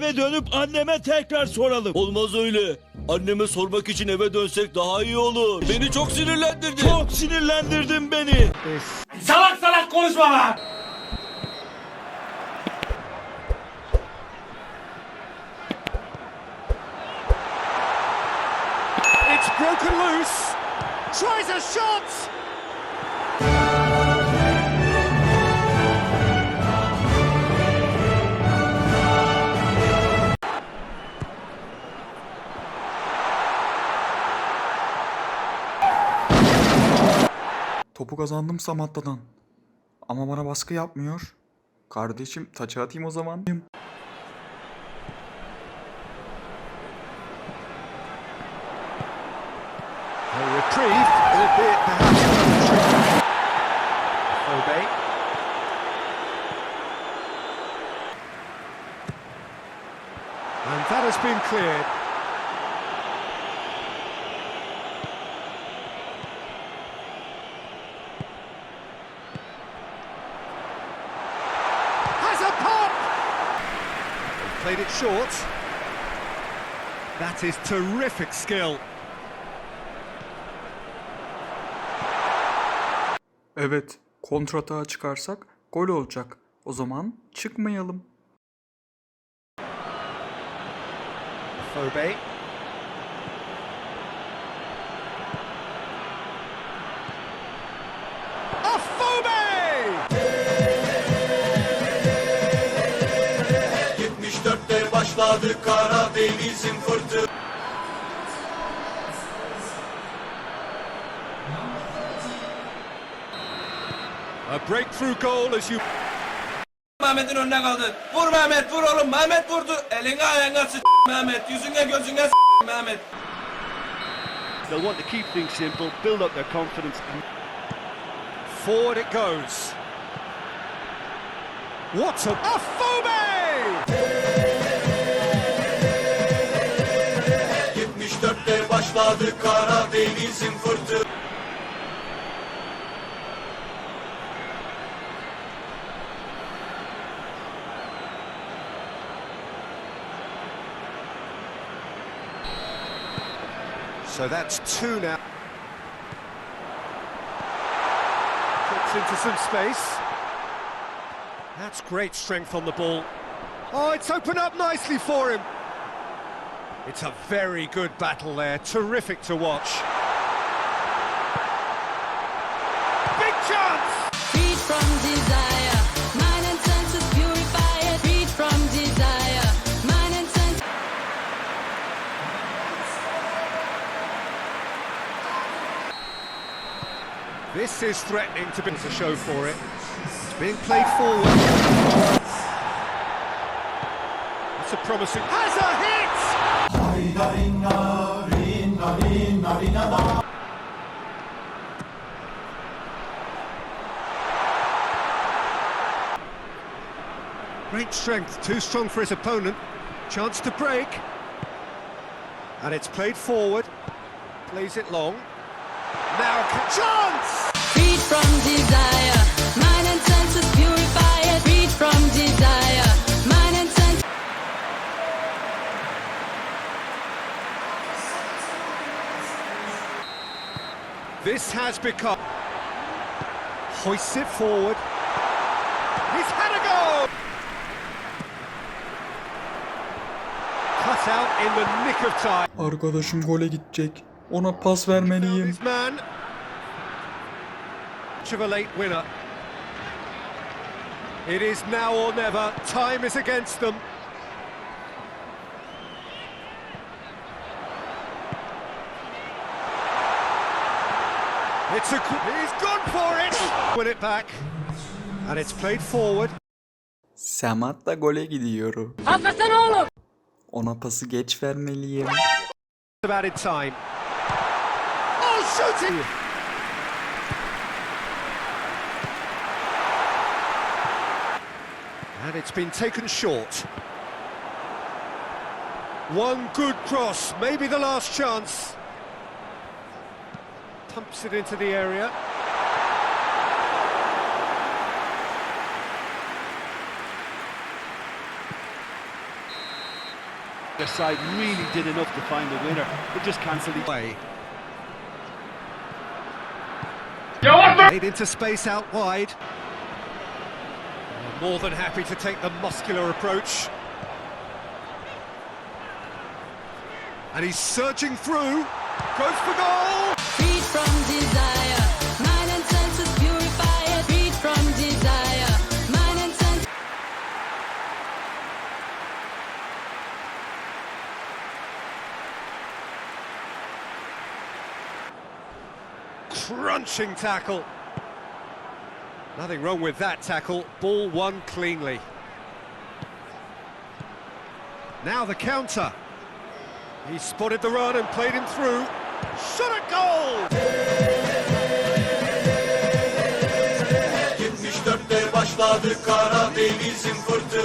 eve dönüp anneme tekrar soralım. Olmaz öyle. Anneme sormak için eve dönsek daha iyi olur. Beni çok sinirlendirdi. Çok sinirlendirdin beni. Salak salak konuşma be! It's broken loose. Tries a shot. Topu kazandım Samatta'dan. Ama bana baskı yapmıyor. Kardeşim taça atayım o zaman. And that has been cleared. Has a pop! They played it short. That is terrific skill. Evet, kontratağa çıkarsak gol olacak. O zaman çıkmayalım. Fobe. 74'te başladı Karadeniz'in fırtınası. A breakthrough goal as you Mehmet'in önüne kaldı. Vur Mehmet vur oğlum. Mehmet vurdu. Eline ayağına s*** Mehmet. Yüzüne gözüne s*** Mehmet. They'll want to keep things simple, build up their confidence, and forward it goes. What a Afobe! 74'te başladı Karadeniz'in fırtınası. So that's two now. Puts into some space. That's great strength on the ball. Oh, it's opened up nicely for him. It's a very good battle there. Terrific to watch. Big chance! Freed from desire, mind and senses purify it. Freed from desire, mind and senses. This is threatening to be a show for it. It's being played forward. That's a promising. Hit! Great strength, too strong for his opponent. Chance to break. And it's played forward. Plays it long. Now, chance! This has become. Hoists it forward. He's had a go! Cut out in the nick of time. Arkadaşım gole gidecek. Ona pas vermeliyim. Of a late winner. It is now or never. Time is against them. It's a. He's gone for it. Win it back, and it's played forward. Semat da gole gidiyor. Hakikaten oğlum. Ona pası geç vermeliyim. About in time. Oh, shooting! And it's been taken short. One good cross, maybe the last chance. Pumps it into the area. The side really did enough to find the winner, but just cancelled it. Way. Made into space out wide. More than happy to take the muscular approach. And he's searching through. Goes for goal! Crunching tackle. Nothing wrong with that tackle. Ball won cleanly. Now the counter. He spotted the run and played him through. Shot a goal!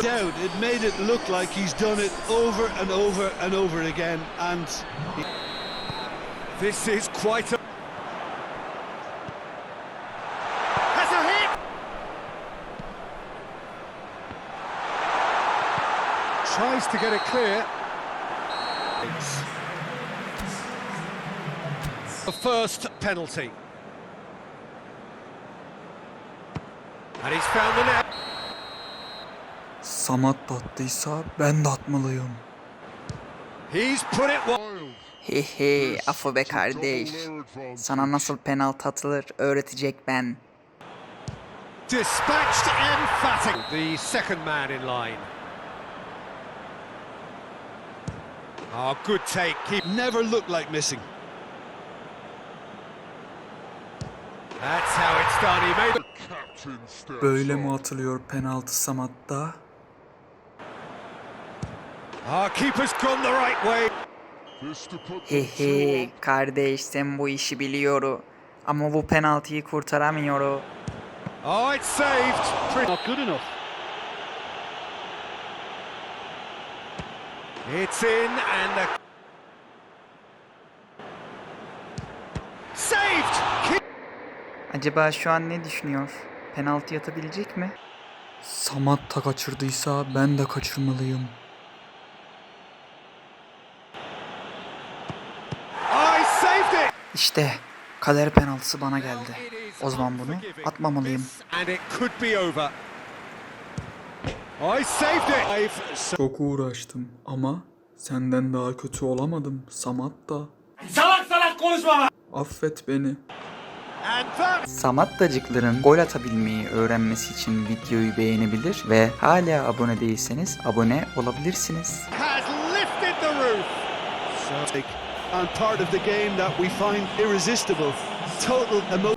Down, it made it look like he's done it over and over and over again, and This is quite a... Tries to get it clear. The first penalty. And he's found the net. Samat da attıysa ben de atmalıyım. He's put it wide. Hehe Afu be kardeş. Sana nasıl penaltı atılır öğretecek ben. Dispatched emphatic. The second man in line. Oh, good take. Keep. never looked like missing. That's how it's done. He made. Böyle mi atılıyor penaltı Samat'ta? Ah, keeper's gone the right way. Hehe kardeş sen bu işi biliyor. Ama bu penaltıyı kurtaramıyor. Oh, it's saved. Not good enough. It's in and the. Saved. Acaba şu an ne düşünüyor? Penaltı yatabilecek mi? Samat da kaçırdıysa ben de kaçırmalıyım. I saved it. İşte kader penaltısı bana geldi. O zaman bunu atmamalıyım. And it could be over. I saved it. Çok uğraştım ama senden daha kötü olamadım Samat da. Salak salak konuşma lan. Affet beni. and that Samat dacıkların gol atabilmeyi öğrenmesi için videoyu beğenebilir ve hala abone değilseniz abone olabilirsiniz. has lifted the roof. And part of the game that we find irresistible. Total emotion.